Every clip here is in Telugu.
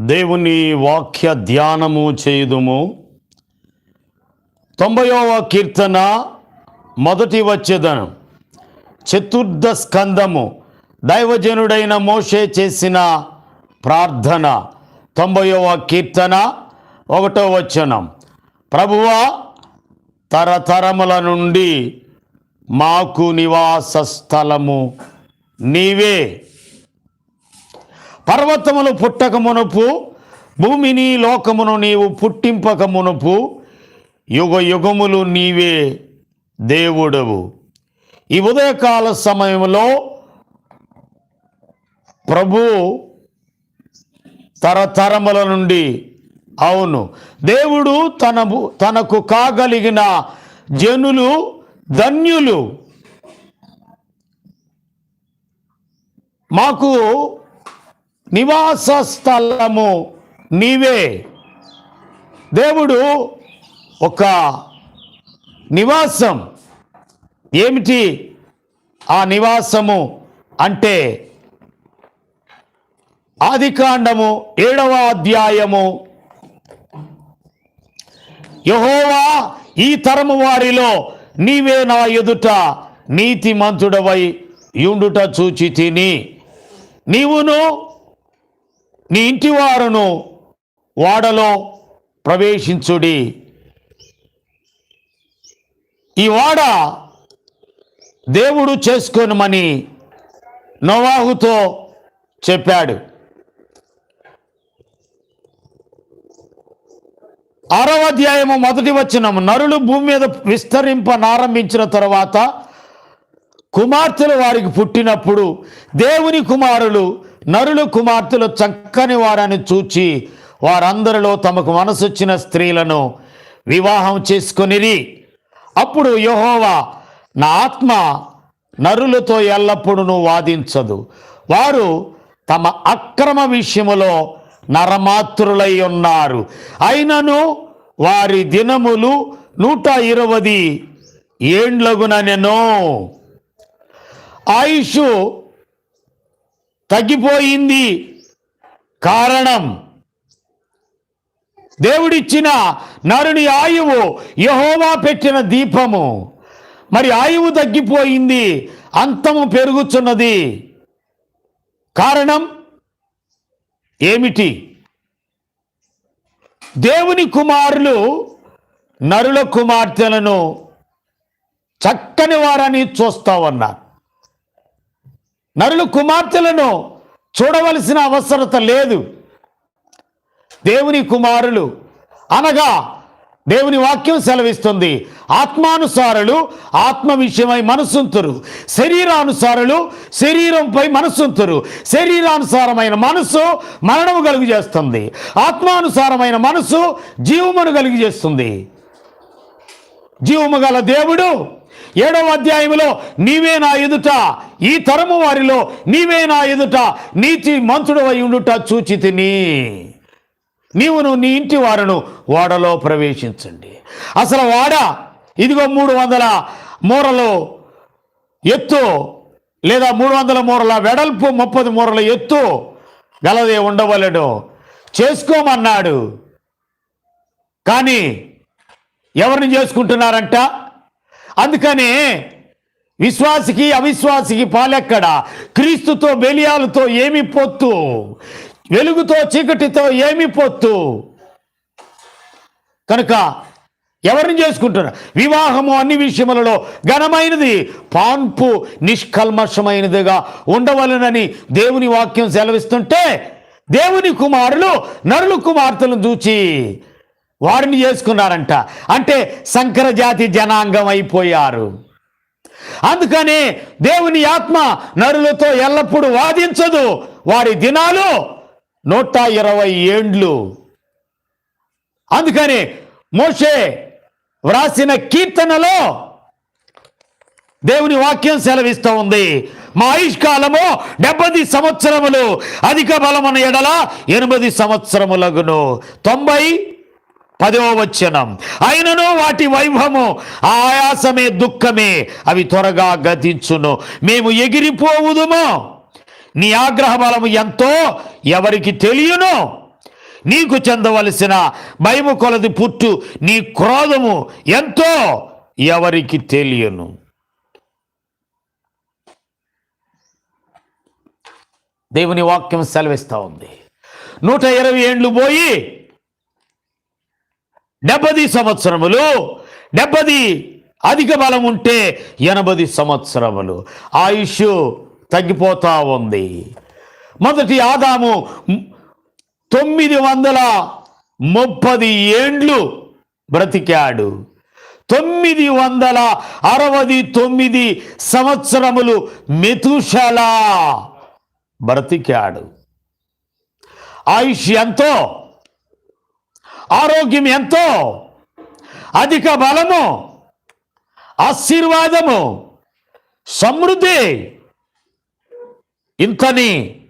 దేవుని వాక్య ధ్యానము చేయుదుము. తొంభైవ కీర్తన మొదటి వచ్చేదను చతుర్థ స్కందము. దైవజనుడైన మోషే చేసిన ప్రార్థన. తొంభైవ కీర్తన ఒకటో వచనం. ప్రభువా తరతరముల నుండి మాకు నివాస స్థలము నీవే పర్వతములు పుట్టక మునుపు భూమిని లోకమును నీవు పుట్టింపక మునుపు యుగ యుగములు నీవే దేవుడవు. ఈ ఉదయకాల సమయంలో ప్రభు తరతరముల నుండి అవును దేవుడు తన తనకు కాగలిగిన జనులు ధన్యులు మాకు నివాస స్థలము నీవే. దేవుడు ఒక నివాసం. ఏమిటి ఆ నివాసము అంటే? ఆదికాండము ఏడవ అధ్యాయము. యహోవా ఈ తరము వారిలో నీవే నా ఎదుట నీతిమంతుడవై యుండుట చూచి తిని నీవును నీ ఇంటి వారును వాడలో ప్రవేశించుడి. ఈ వాడ దేవుడు చేసుకోనమని నోవాహుతో చెప్పాడు. ఆరవ అధ్యాయము మొదటి వచనం నరులు భూమి మీద విస్తరింపనారంభించిన తర్వాత కుమార్తెలు వారికి పుట్టినప్పుడు దేవుని కుమారులు నరులు కుమార్తెలు చక్కని వారని చూచి వారందరిలో తమకు మనసొచ్చిన స్త్రీలను వివాహం చేసుకొనిరి. అప్పుడు యహోవా నా ఆత్మ నరులతో ఎల్లప్పుడూ వాదించదు. వారు తమ అక్రమ విషయములో నరమాత్రులై ఉన్నారు. అయినను వారి దినములు నూట ఇరవది ఏండ్లగుననెనో ఆయుష్ తగ్గిపోయింది. కారణం దేవుడిచ్చిన నరుని ఆయువు యహోవా పెట్టిన దీపము. మరి ఆయువు తగ్గిపోయింది అంతము పెరుగుతున్నది. కారణం ఏమిటి? దేవుని కుమారులు నరుల కుమార్తెలను చక్కని వారని చూస్తావన్నారు. నరులు కుమార్తెలను చూడవలసిన అవసరత లేదు. దేవుని కుమారులు అనగా దేవుని వాక్యం సెలవిస్తుంది. ఆత్మానుసారులు ఆత్మ విషయమై మనసుంతురు. శరీరానుసారులు శరీరంపై మనసుంతురు. శరీరానుసారమైన మనసు మరణము కలుగు చేస్తుంది. ఆత్మానుసారమైన మనసు జీవమును కలుగు చేస్తుంది. జీవము గల దేవుడు ఏడవ అధ్యాయములో నీవే నా ఎదుట ఈ తరము వారిలో నీవే నా ఎదుట నీతి మంతుడు అయి ఉండుట చూచి తిని. నీవును నీ ఇంటి వారును ఓడలో ప్రవేశించండి. అసలు వాడ ఇదిగో మూడు వందల మూరలు ఎత్తు లేదా మూడు వందల మూరల వెడల్పు ముప్పది మూరల ఎత్తు గలదే ఉండవలెను. చేసుకోమన్నాడు. కానీ ఎవరిని చేసుకుంటున్నారంట? అందుకనే విశ్వాసికి అవిశ్వాసికి పాలెక్కడ? క్రీస్తుతో బెలియాలతో ఏమి పొత్తు? వెలుగుతో చీకటితో ఏమి పొత్తు? కనుక ఎవరిని చేసుకుంటున్నారు? వివాహము అన్ని విషయములలో ఘనమైనది పాన్పు నిష్కల్మషమైనదిగా ఉండవలనని దేవుని వాక్యం సెలవిస్తుంటే దేవుని కుమారులు నరులు కుమార్తెలను చూచి వారిని చేసుకున్నారంట. అంటే సంకరజాతి జనాంగం అయిపోయారు. అందుకనే దేవుని ఆత్మ నరులతో ఎల్లప్పుడూ వాదించదు. వారి దినాలు నూట ఇరవై ఏండ్లు. అందుకని మోషే వ్రాసిన కీర్తనలో దేవుని వాక్యం సెలవిస్తూ ఉంది. మా ఆయుష్కాలము డెబ్బది సంవత్సరములు అధిక బలమున ఎడల ఎనిమిది సంవత్సరములగును. తొంభై పదో వచనం. అయినను వాటి వైభవము ఆయాసమే దుఃఖమే అవి త్వరగా గతించును. మేము ఎగిరిపోవుదుము. నీ ఆగ్రహ బలము ఎంతో ఎవరికి తెలియను. నీకు చెందవలసిన భయము కొలది పుట్టు నీ క్రోధము ఎంతో ఎవరికి తెలియను. దేవుని వాక్యం సెలవిస్తూ ఉంది. నూట ఇరవై ఏండ్లు పోయి డెబ్బది సంవత్సరములు డెబ్బది అధిక బలం ఉంటే ఎనభది సంవత్సరములు. ఆయుష్ తగ్గిపోతా ఉంది. మొదటి ఆదాము తొమ్మిది వందల ముప్పది ఏండ్లు బ్రతికాడు. తొమ్మిది వందల అరవది తొమ్మిది సంవత్సరములు మెతుషల బ్రతికాడు. ఆయుష్ ఎంతో? ఆరోగ్యం ఎంతో అధిక బలము ఆశీర్వాదము సమృద్ధి. ఇంతని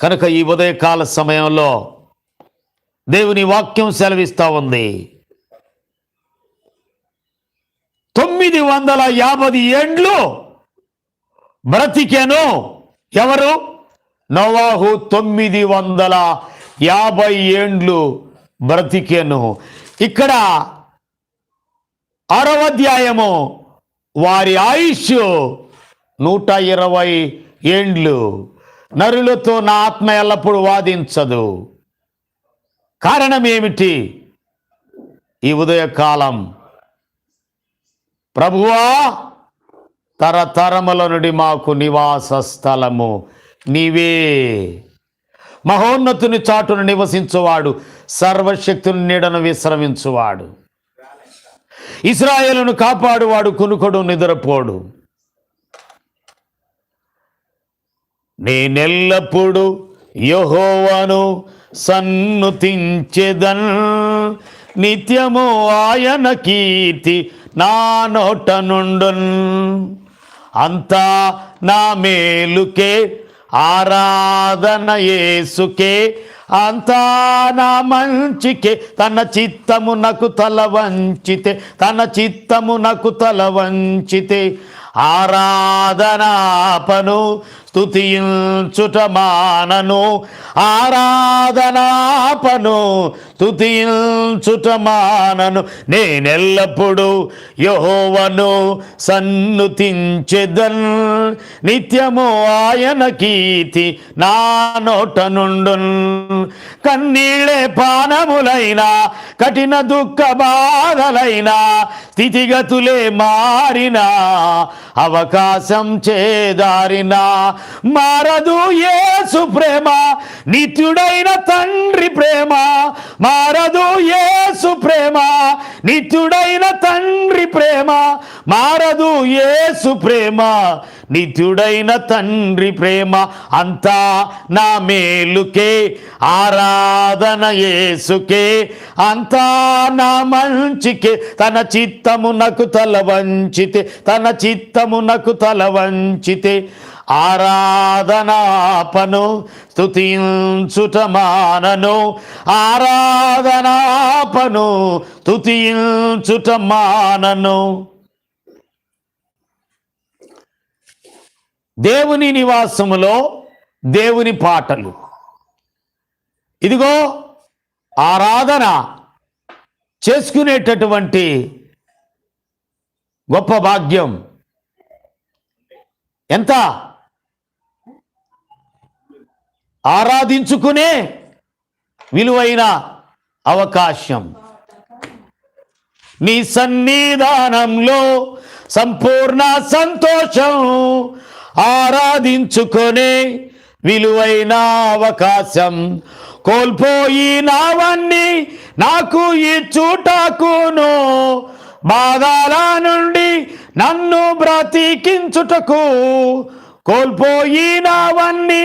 కనుక ఈ ఉదయకాల సమయంలో దేవుని వాక్యం సెలవిస్తూ ఉంది. తొమ్మిది వందల యాభై ఏండ్లు బ్రతికెను. ఎవరు? నవాహు తొమ్మిది వందల యాభై ఏండ్లు బ్రతికెను. ఇక్కడ ఆరవ అధ్యాయము వారి ఆయుష్ నూట ఇరవై ఏండ్లు. నరులతో నా ఆత్మ ఎల్లప్పుడూ వాదించదు. కారణం ఏమిటి? ఈ ఉదయకాలం ప్రభువా తరతరముల నుండి మాకు నివాస స్థలము నీవే. మహోన్నతుని చాటును నివసించువాడు సర్వశక్తుని నీడను విశ్రమించువాడు. ఇస్రాయేలును కాపాడువాడు కునుకొడు నిద్రపోడు. నేనెల్లప్పుడు యహోవను సన్నుతించెదన్. నిత్యము ఆయన కీర్తి నా నోట నుండున్. అంతా నా మేలుకే ఆరాధన యేసుకే అంతా నా మంచికే. తన చిత్తమునకు తల వంచితే తన చిత్తమునకు తల వంచితే. ఆరాధనాపను స్తుతించుట మానను ఆరాధనాపను. స్తుతించుట మానను నేనెల్లప్పుడూ యహోవను సన్నుతించెదన్. నిత్యము ఆయన కీర్తి నా నోట నుండున్. కన్నీళ్ళే పానములైనా కఠిన దుఃఖ బాధలైనా స్థితిగతులే మారినా అవకాశం చేదారినా మారదు ఏసు ప్రేమ నిత్యుడైన తండ్రి ప్రేమ. మారదు ఏసు ప్రేమ నిత్యుడైన తండ్రి ప్రేమ. మారదు ఏసు ప్రేమ నిత్యుడైన తండ్రి ప్రేమ. అంతా నా మేలుకే ఆరాధన యేసుకే. అంతా నా మంచికే తన చిత్తమునకు తల వంచితే తన చిత్తమునకు తల వంచితే. ఆరాధనాపను స్తుతించుట మానను ఆరాధనాపను స్తుతించుట మానను దేవుని నివాసములో దేవుని పాటలు. ఇదిగో ఆరాధన చేసుకునేటటువంటి గొప్ప భాగ్యం. ఎంత? ఆరాధించుకునే విలువైన అవకాశం. నీ సన్నిధానంలో సంపూర్ణ సంతోషం ఆరాధించుకునే విలువైన అవకాశం. కోల్పోయినవన్నీ నాకు ఈ ఇచ్చుటకును బాధల నుండి నన్ను బ్రతికించుటకు కోల్పోయినవన్నీ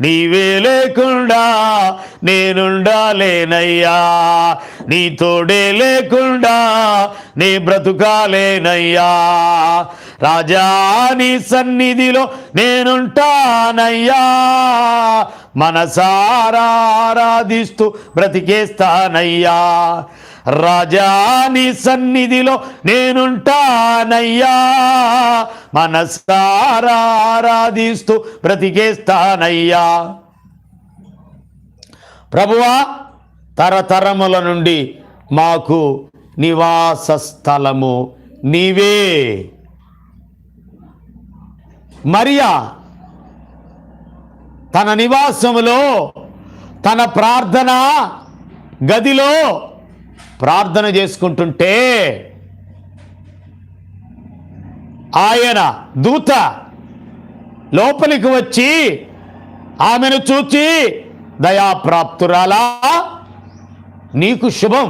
నీవే లేకుండా నేనుండాలేనయ్యా. నీ తోడే లేకుండా నీ బ్రతుకాలేనయ్యా. రాజా నీ సన్నిధిలో నేనుంటానయ్యా. మనసారా ఆరాధిస్తూ బ్రతికేస్తానయ్యా. రాజాని సన్నిధిలో నేనుంటానయ్యా. మనసారాధిస్తూ బ్రతికేస్తానయ్యా. ప్రభువా తరతరముల నుండి మాకు నివాస స్థలము నీవే. మరియా తన నివాసములో తన ప్రార్థన గదిలో ప్రార్థన చేసుకుంటుంటే ఆయన దూత లోపలికి వచ్చి ఆమెను చూచి దయాప్రాప్తురాలా నీకు శుభం.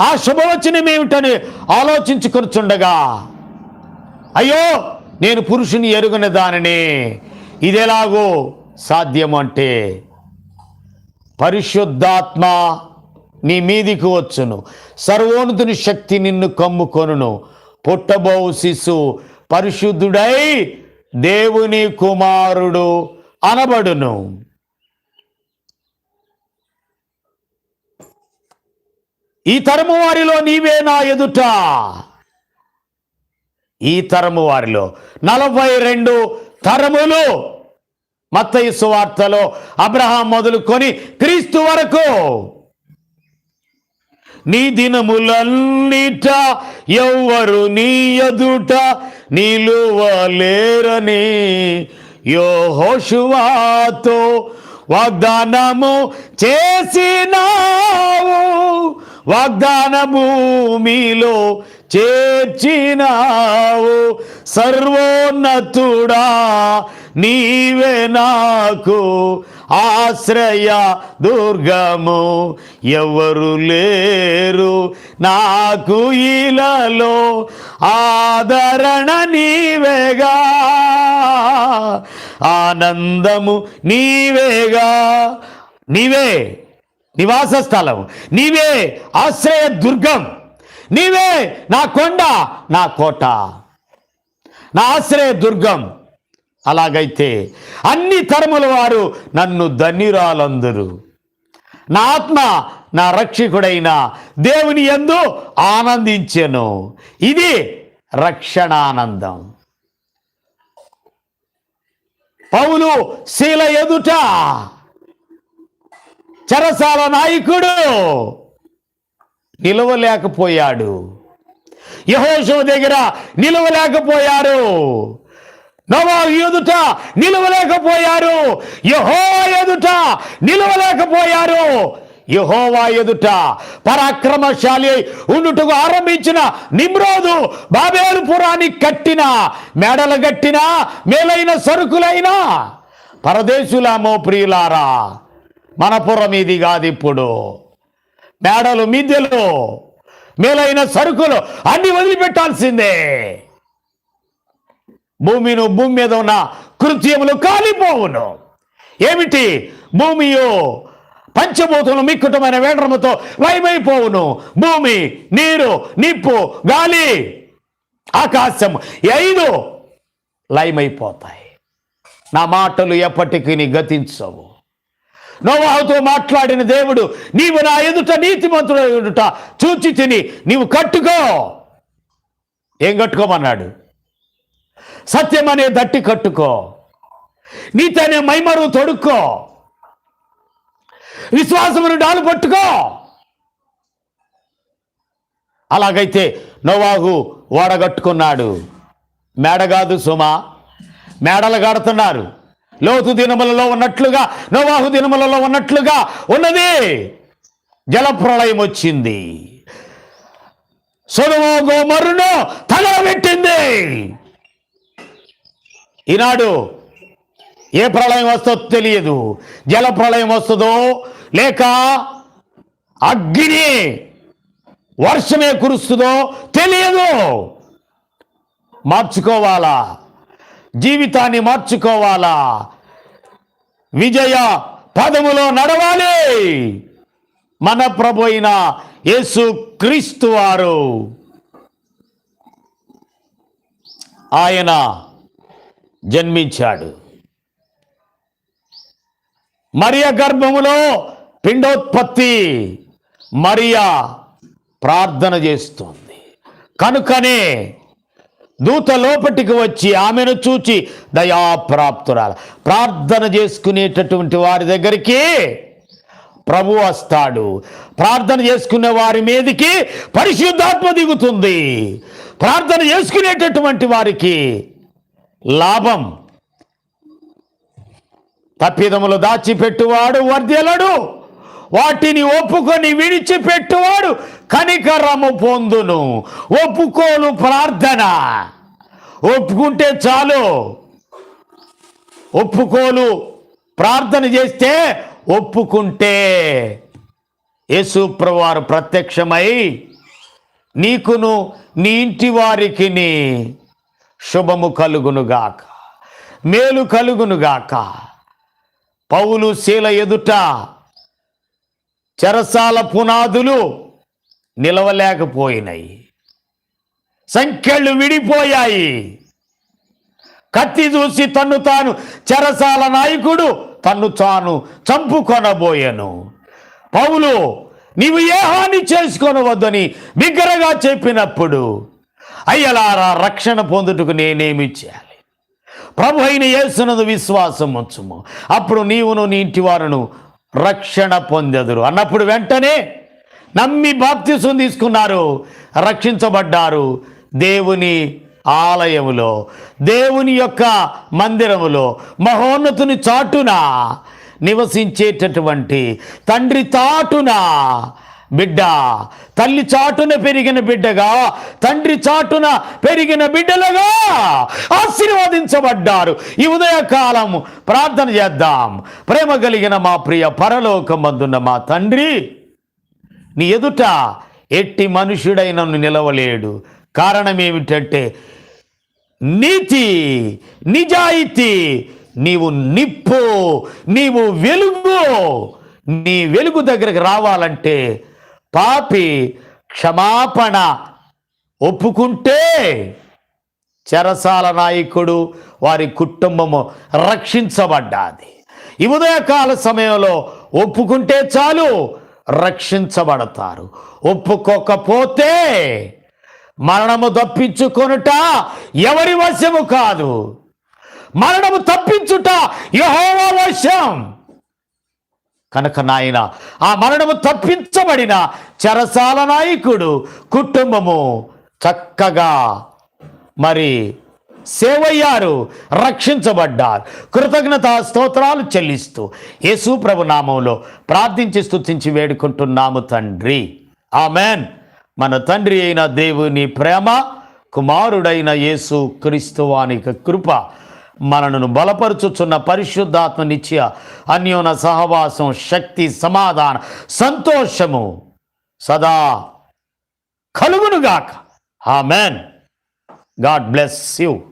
ఆ శుభవచనం ఏమిటని ఆలోచించుకొచ్చుండగా అయ్యో నేను పురుషుని ఎరుగని దానిని ఇదెలాగో సాధ్యం అంటే పరిశుద్ధాత్మ నీ మీదికి వచ్చును. సర్వోన్నతుని శక్తి నిన్ను కమ్ముకొనును. పుట్టబోవు శిశు పరిశుద్ధుడై దేవుని కుమారుడు అనబడును. ఈ తరము వారిలో నీవే నా ఎదుట. ఈ తరము వారిలో నలభై రెండు తరములు మత్తయి సువార్తలో అబ్రహాం మొదలుకొని క్రీస్తు వరకు నీ దినములన్నిట ఎవ్వరు నీ ఎదుట నిలువలేరని యోహోషువాతో వాగ్దానము చేసినావు. వాగ్దాన భూమిలో చేర్చినావు. సర్వోన్నతుడా నీవే నాకు ఆశ్రయ దుర్గము ఎవరు లేరు నాకు ఇలలో ఆదరణ నీవేగా. ఆనందము నీవేగా. నీవే నివాస స్థలం నీవే ఆశ్రయ దుర్గం. నీవే నా కొండ నా కోట. నా ఆశ్రయ దుర్గం. అలాగైతే అన్ని తరముల వారు నన్ను ధన్యురాలందరు. నా ఆత్మ నా రక్షకుడైన దేవుని యందు ఆనందించెను. ఇది రక్షణానందం. పౌలు శీల ఎదుట చెరసాల నాయకుడు నిలవలేకపోయాడు. యహోషో దగ్గర నిలవలేకపోయారు. నవా ఎదుట నిలవలేకపోయారు. యహో ఎదుట నిలవలేకపోయారు. యహోవా ఎదుట పరాక్రమశాలి ఉండుటకు ఆరంభించిన నిమ్రోదు బాబేలు పురాన్ని కట్టిన మేడలు కట్టిన మేలైన సరుకులైన పరదేశులామో ప్రియులారా మనపురం ఇది కాదు ఇప్పుడు. మేడలు మిద్దెలు మేలైన సరుకులు అన్ని వదిలిపెట్టాల్సిందే. భూమిను భూమి మీద ఉన్న కృత్యములు కాలిపోవును. ఏమిటి? భూమియు పంచభూతములు మిక్కుటమైన వేడ్రముతో లయమైపోవును భూమి నీరు నిప్పు గాలి ఆకాశం ఐదు లయమైపోతాయి. నా మాటలు ఎప్పటికీ నీ గతించవు. నోవాహుతో మాట్లాడిన దేవుడు నీవు నా ఎదుట నీతిమంతుడు ఎదుట చూచి తిని నీవు కట్టుకో. ఏం కట్టుకోమన్నాడు? సత్యం అనే దట్టి కట్టుకో. నీతి అనే మైమరు తొడుక్కో. విశ్వాసమును డాలు పట్టుకో. అలాగైతే నోవాహు ఓడగట్టుకున్నాడు మేడగాదు సుమ సుమా మేడలు కడుతున్నారు లోతు దినములలో ఉన్నట్లుగా నోవాహు దినములలో ఉన్నట్లుగా ఉన్నది. జలప్రళయం వచ్చింది. సొదమో గోమరును తగలబెట్టింది. ఈనాడు ఏ ప్రళయం వస్తుందో తెలియదు? జల ప్రళయం వస్తుందో లేక అగ్ని వర్షమే కురుస్తుందో తెలియదు. మార్చుకోవాలా? జీవితాన్ని మార్చుకోవాలా? విజయ పదములో నడవాలి. మన ప్రభు యేసు క్రీస్తు వారు. ఆయన జన్మించాడు. మరియ గర్భములో పిండోత్పత్తి మరియా ప్రార్థన చేస్తుంది. కనుకనే దూత లోపటికి వచ్చి ఆమెను చూచి దయాప్రాప్తురాల ప్రార్థన చేసుకునేటటువంటి వారి దగ్గరికి ప్రభు వస్తాడు. ప్రార్థన చేసుకునే వారి మీదకి పరిశుద్ధాత్మ దిగుతుంది. ప్రార్థన చేసుకునేటటువంటి వారికి లాభం. తప్పిదములు దాచిపెట్టువాడు వర్ధెలడు వాటిని ఒప్పుకొని విడిచిపెట్టువాడు కనికరము పొందును. ఒప్పుకోలు ప్రార్థన. ఒప్పుకుంటే చాలు. ఒప్పుకోలు ప్రార్థన చేస్తే ఒప్పుకుంటే. యేసు ప్రత్యక్షమై నీకును నీ ఇంటి వారికి శుభము కలుగునుగాక. మేలు కలుగునుగాక. పౌలు శీల ఎదుట చెరసాల పునాదులు నిలవలేకపోయినాయి. సంఖ్యలు విడిపోయాయి. కత్తి చూసి తన్ను తాను చెరసాల నాయకుడు తన్ను తాను చంపుకొనబోయాను. పౌలు నీవు ఏ హాని చేసుకొనవద్దని బిగ్గరగా చెప్పినప్పుడు అయ్యలారా రక్షణ పొందుటకు నేనేమి చేయాలి? ప్రభు అయిన యేసునందు విశ్వాసం ఉంచుము. అప్పుడు నీవును నీ ఇంటి వారును రక్షణ పొందెదురు. అన్నప్పుడు వెంటనే నమ్మి బాప్తిసం తీసుకున్నారు. రక్షించబడ్డారు దేవుని ఆలయములో దేవుని యొక్క మందిరములో మహోన్నతుని చాటున నివసించేటటువంటి తండ్రి చాటున బిడ్డ తల్లి చాటున పెరిగిన బిడ్డగా తండ్రి చాటున పెరిగిన బిడ్డలుగా ఆశీర్వదించబడ్డారు. ఈ ఉదయకాలము ప్రార్థన చేద్దాం. ప్రేమ కలిగిన మా ప్రియ పరలోకమందున్న మా తండ్రి నీ ఎదుట ఎట్టి మనుషుడై నన్ను నిలవలేడు. కారణం ఏమిటంటే నీతి నిజాయితీ నీవు నిప్పు నీవు వెలుగు. నీ వెలుగు దగ్గరకు రావాలంటే పాపి క్షమాపణ ఒప్పుకుంటే చెరసాల నాయకుడు వారి కుటుంబము రక్షించబడ్డాది. ఈ ఉదయకాల సమయంలో ఒప్పుకుంటే చాలు రక్షించబడతారు. ఒప్పుకోకపోతే మరణము తప్పించుకొనుట ఎవరి వశము కాదు. మరణము తప్పించుట యెహోవా వశం. కనుక నాయన ఆ మరణము తప్పించబడిన చెరసాల నాయకుడు కుటుంబము చక్కగా మరి సేవయ్యారు రక్షించబడ్డారు. కృతజ్ఞత స్తోత్రాలు చెల్లిస్తూ యేసు ప్రభు నామంలో ప్రార్థించి స్థుతించి వేడుకుంటున్నాము తండ్రి. ఆమెన్. మన తండ్రి అయిన దేవుని ప్రేమ కుమారుడైన యేసు క్రీస్తువానికి కృప మనను బలపరుచుచున్న పరిశుద్ధాత్మ నిత్య అన్యోన సహవాసం శక్తి సమాధానం సంతోషము సదా కలుగునుగాక. Man God bless you.